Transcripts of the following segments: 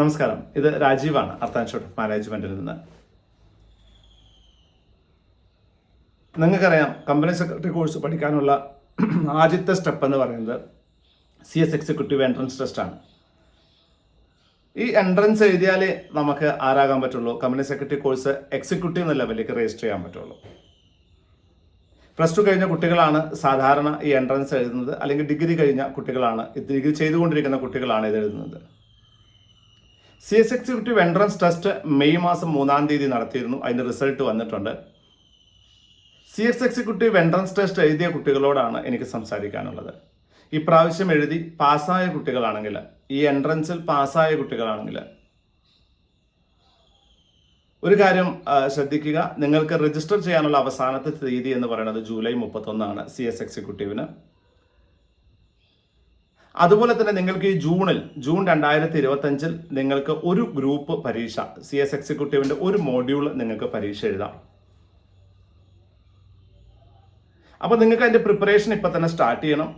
നമസ്കാരം. ഇത് രാജീവാണ് അർത്താൻഷോട്ട് മാനേജ്മെന്റിൽ നിന്ന്. നിങ്ങൾക്കറിയാം കമ്പനി സെക്രട്ടറി കോഴ്സ് പഠിക്കാനുള്ള ആദ്യത്തെ സ്റ്റെപ്പ് എന്ന് പറയുന്നത് C S executive entrance test ആണ്. ഈ എൻട്രൻസ് എഴുതിയാലേ നമുക്ക് ആരാകാൻ പറ്റുള്ളൂ കമ്പനി സെക്രട്ടറി കോഴ്സ് എക്സിക്യൂട്ടീവ് എന്ന ലെവലിലേക്ക് രജിസ്റ്റർ ചെയ്യാൻ പറ്റുള്ളൂ. പ്ലസ് ടു കഴിഞ്ഞ കുട്ടികളാണ് സാധാരണ ഈ എൻട്രൻസ് എഴുതുന്നത് അല്ലെങ്കിൽ ഡിഗ്രി കഴിഞ്ഞ കുട്ടികളാണ് ഡിഗ്രി ചെയ്തുകൊണ്ടിരിക്കുന്ന കുട്ടികളാണ് ഇത് എഴുതുന്നത്. C S executive entrance test May മാസം മൂന്നാം തീയതി നടത്തിയിരുന്നു. അതിന്റെ റിസൾട്ട് വന്നിട്ടുണ്ട്. C S executive entrance test എഴുതിയ കുട്ടികളോടാണ് എനിക്ക് സംസാരിക്കാനുള്ളത്. ഇപ്രാവശ്യം എഴുതി പാസ്സായ കുട്ടികളാണെങ്കിൽ ഈ എൻട്രൻസിൽ പാസ്സായ കുട്ടികളാണെങ്കിൽ. ഒരു കാര്യം ശ്രദ്ധിക്കുക. നിങ്ങൾക്ക് രജിസ്റ്റർ ചെയ്യാനുള്ള അവസാനത്തെ തീയതി എന്ന് പറയുന്നത് ജൂലൈ മുപ്പത്തൊന്നാണ് സി എസ് എക്സിക്യൂട്ടീവിന് അതുപോലെ തന്നെ നിങ്ങൾക്ക് ഈ ജൂണിൽ ജൂൺ രണ്ടായിരത്തി ഇരുപത്തഞ്ചിൽ നിങ്ങൾക്ക് ഒരു ഗ്രൂപ്പ് പരീക്ഷ സി എസ് എക്സിക്യൂട്ടീവിന്റെ ഒരു മോഡ്യൂൾ നിങ്ങൾക്ക് പരീക്ഷ എഴുതാം. അപ്പോൾ നിങ്ങൾക്ക് അതിന്റെ പ്രിപ്പറേഷൻ ഇപ്പൊ തന്നെ സ്റ്റാർട്ട് ചെയ്യണം.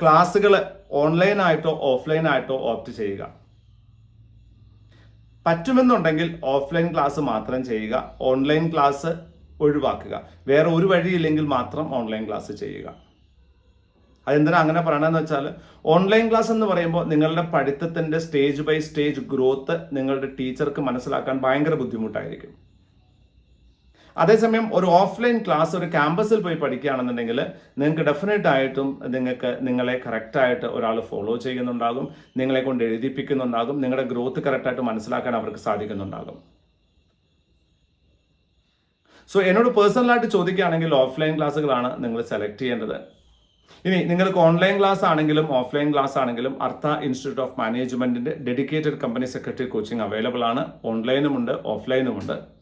ക്ലാസ്സുകൾ ഓൺലൈനായിട്ടോ ഓഫ്ലൈനായിട്ടോ ഓപ്റ്റ് ചെയ്യുക. പറ്റുമെന്നുണ്ടെങ്കിൽ ഓഫ്ലൈൻ ക്ലാസ് മാത്രം ചെയ്യുക. ഓൺലൈൻ ക്ലാസ് ഒഴിവാക്കുക. വേറെ ഒരു വഴിയില്ലെങ്കിൽ മാത്രം ഓൺലൈൻ ക്ലാസ് ചെയ്യുക. അതെന്തിനാ അങ്ങനെ പറയണമെന്ന് വെച്ചാൽ ഓൺലൈൻ ക്ലാസ് എന്ന് പറയുമ്പോൾ നിങ്ങളുടെ പഠിത്തത്തിന്റെ സ്റ്റേജ് ബൈ സ്റ്റേജ് ഗ്രോത്ത് നിങ്ങളുടെ ടീച്ചർക്ക് മനസ്സിലാക്കാൻ ഭയങ്കര ബുദ്ധിമുട്ടായിരിക്കും. അതേസമയം ഒരു ഓഫ്ലൈൻ ക്ലാസ് ഒരു ക്യാമ്പസിൽ പോയി പഠിക്കുകയാണെന്നുണ്ടെങ്കിൽ നിങ്ങൾക്ക് ഡെഫിനറ്റ് ആയിട്ടും നിങ്ങൾക്ക് നിങ്ങളെ കറക്റ്റായിട്ട് ഒരാൾ ഫോളോ ചെയ്യുന്നുണ്ടാകും നിങ്ങളെ കൊണ്ട് എഴുതിപ്പിക്കുന്നുണ്ടാകും നിങ്ങളുടെ ഗ്രോത്ത് കറക്റ്റായിട്ട് മനസ്സിലാക്കാൻ അവർക്ക് സാധിക്കുന്നുണ്ടാകും. സോ എന്നോട് പേഴ്സണലായിട്ട് ചോദിക്കുകയാണെങ്കിൽ ഓഫ്ലൈൻ ക്ലാസ്സുകളാണ് നിങ്ങൾ സെലക്ട് ചെയ്യേണ്ടത്. ഇനി നിങ്ങൾക്ക് ഓൺലൈൻ ക്ലാസ് ആണെങ്കിലും ഓഫ്ലൈൻ ക്ലാസ് ആണെങ്കിലും അർത്ഥ ഇൻസ്റ്റിറ്റ്യൂട്ട് ഓഫ് മാനേജ്മെന്റിന്റെ dedicated company secretary coaching available ആണ്. ഓൺലൈനും ഉണ്ട് ഓൺലൈനുമുണ്ട് ഓഫ്ലൈനുമുണ്ട്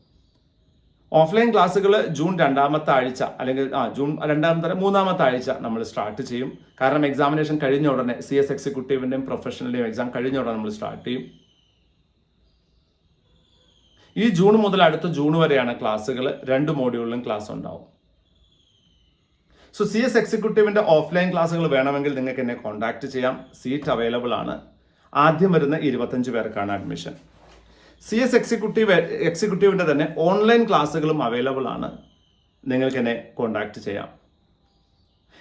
ഓഫ്ലൈൻ ക്ലാസ്സുകൾ ജൂൺ രണ്ടാമത്തെ ആഴ്ച അല്ലെങ്കിൽ ആ ജൂൺ രണ്ടാമത്തെ മൂന്നാമത്തെ ആഴ്ച നമ്മൾ സ്റ്റാർട്ട് ചെയ്യും. കാരണം എക്സാമിനേഷൻ കഴിഞ്ഞ ഉടനെ സി എസ് എക്സിക്യൂട്ടീവിന്റെയും പ്രൊഫഷണലിന്റെയും എക്സാം കഴിഞ്ഞ ഉടനെ നമ്മൾ സ്റ്റാർട്ട് ചെയ്യും. ഈ ജൂൺ മുതൽ അടുത്ത ജൂൺ വരെയാണ് ക്ലാസ്സുകൾ രണ്ട് മോഡ്യൂളിലും ക്ലാസ് ഉണ്ടാവും. സോ സി എസ് എക്സിക്യൂട്ടീവിന്റെ ഓഫ്ലൈൻ ക്ലാസ്സുകൾ വേണമെങ്കിൽ നിങ്ങൾക്ക് എന്നെ കോൺടാക്ട് ചെയ്യാം. സീറ്റ് അവൈലബിൾ ആണ്. ആദ്യം വരുന്ന ഇരുപത്തഞ്ച് പേർക്കാണ് അഡ്മിഷൻ സി എസ് എക്സിക്യൂട്ടീവ് എക്സിക്യൂട്ടീവിന്റെ തന്നെ ഓൺലൈൻ ക്ലാസ്സുകളും അവൈലബിൾ ആണ്. നിങ്ങൾക്ക് എന്നെ കോൺടാക്ട് ചെയ്യാം.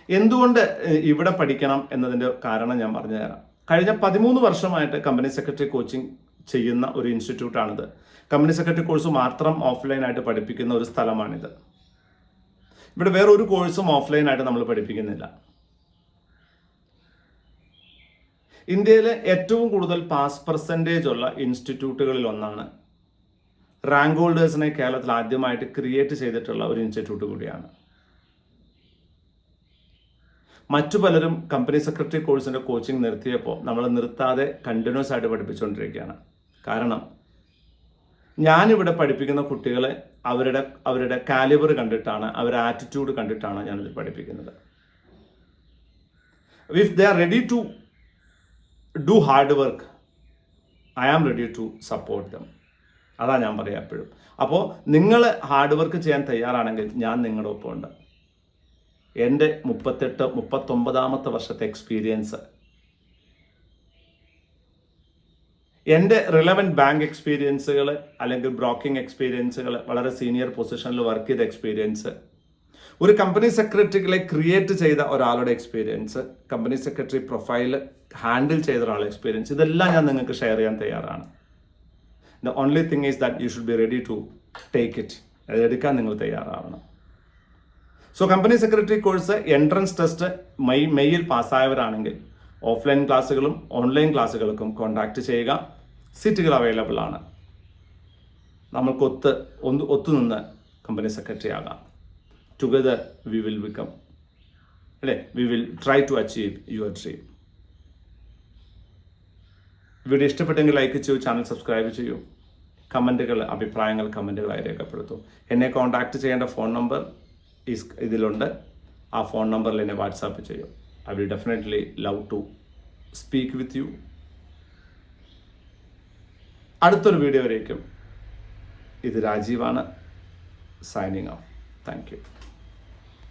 എന്തുകൊണ്ട് ഇവിടെ പഠിക്കണം എന്നതിന്റെ കാരണം ഞാൻ പറഞ്ഞു തരാം. കഴിഞ്ഞ പതിമൂന്ന് വർഷമായിട്ട് കമ്പനി സെക്രട്ടറി കോച്ചിങ് ചെയ്യുന്ന ഒരു ഇൻസ്റ്റിറ്റ്യൂട്ടാണിത് കമ്പനി സെക്രട്ടറി കോഴ്സ് മാത്രം ഓഫ്ലൈനായിട്ട് പഠിപ്പിക്കുന്ന ഒരു സ്ഥലമാണിത്. ഇവിടെ വേറെ ഒരു കോഴ്സും ഓഫ്ലൈനായിട്ട് നമ്മൾ പഠിപ്പിക്കുന്നില്ല. ഇന്ത്യയിലെ ഏറ്റവും കൂടുതൽ പാസ് പെർസെന്റേജ് ഉള്ള ഇൻസ്റ്റിറ്റ്യൂട്ടുകളിൽ ഒന്നാണ് റാങ്ക് ഹോൾഡേഴ്സിനെ കേരളത്തിൽ ആദ്യമായിട്ട് ക്രിയേറ്റ് ചെയ്തിട്ടുള്ള ഒരു ഇൻസ്റ്റിറ്റ്യൂട്ട് കൂടിയാണ്. മറ്റു പലരും കമ്പനി സെക്രട്ടറി കോഴ്സിന്റെ കോച്ചിങ് നിർത്തിയപ്പോൾ നമ്മൾ നിർത്താതെ കണ്ടിന്യൂസ് ആയിട്ട് പഠിപ്പിച്ചുകൊണ്ടിരിക്കുകയാണ്. കാരണം ഞാനിവിടെ പഠിപ്പിക്കുന്ന കുട്ടികളെ അവരുടെ അവരുടെ കാലിബർ കണ്ടിട്ടാണ് അവരുടെ ആറ്റിറ്റ്യൂഡ് കണ്ടിട്ടാണ് ഞാനിത് പഠിപ്പിക്കുന്നത്. If they are ready to do hard work I am ready to support them അതാ ഞാൻ പറയാം എപ്പോഴും. അപ്പോൾ നിങ്ങൾ ഹാർഡ് വർക്ക് ചെയ്യാൻ തയ്യാറാണെങ്കിൽ ഞാൻ നിങ്ങളുടെ ഒപ്പം ഉണ്ട് എന്റെ മുപ്പത്തെട്ട് മുപ്പത്തൊമ്പതാമത്തെ വർഷത്തെ എക്സ്പീരിയൻസ് എന്റെ റിലവന്റ് ബാങ്ക് എക്സ്പീരിയൻസുകൾ അല്ലെങ്കിൽ ബ്രോക്കിംഗ് എക്സ്പീരിയൻസുകൾ വളരെ സീനിയർ പൊസിഷനിൽ വർക്ക് ചെയ്ത എക്സ്പീരിയൻസ് ഒരു കമ്പനി സെക്രട്ടറികളെ ക്രിയേറ്റ് ചെയ്ത ഒരാളുടെ experience company secretary profile handle ചെയ്ത ഒരാളുടെ എക്സ്പീരിയൻസ് ഇതെല്ലാം ഞാൻ നിങ്ങൾക്ക് ഷെയർ ചെയ്യാൻ തയ്യാറാണ്. The only thing is that you should be ready to take it അത് എടുക്കാൻ നിങ്ങൾ തയ്യാറാവണം. So company secretary course entrance test May മെയ്യിൽ പാസ്സായവരാണെങ്കിൽ ഓഫ്ലൈൻ ക്ലാസ്സുകളും ഓൺലൈൻ ക്ലാസ്സുകൾക്കും കോൺടാക്ട് ചെയ്യുക. സീറ്റുകൾ അവൈലബിൾ ആണ്. നമ്മൾക്കൊത്ത് ഒന്ന് ഒത്തുനിന്ന് കമ്പനി സെക്രട്ടറി ആകാം. ടുഗദർ വി വിൽ ബിക്കം അല്ലേ? We will try to achieve your dream video ഇഷ്ടപ്പെട്ടെങ്കിൽ ലൈക്ക് ചെയ്യൂ ചാനൽ സബ്സ്ക്രൈബ് ചെയ്യൂ. കമന്റുകൾ അഭിപ്രായങ്ങൾ കമന്റുകളായി രേഖപ്പെടുത്തും. എന്നെ കോൺടാക്ട് ചെയ്യേണ്ട ഫോൺ നമ്പർ ഈസ് ഇതിലുണ്ട്. ആ ഫോൺ നമ്പറിൽ എന്നെ വാട്സാപ്പ് ചെയ്യും. I will definitely love to speak with you അടുത്തൊരു വീഡിയോ വരേക്കും. ഇത് രാജീവാണ് സൈനിങ് ഓഫ് താങ്ക് യു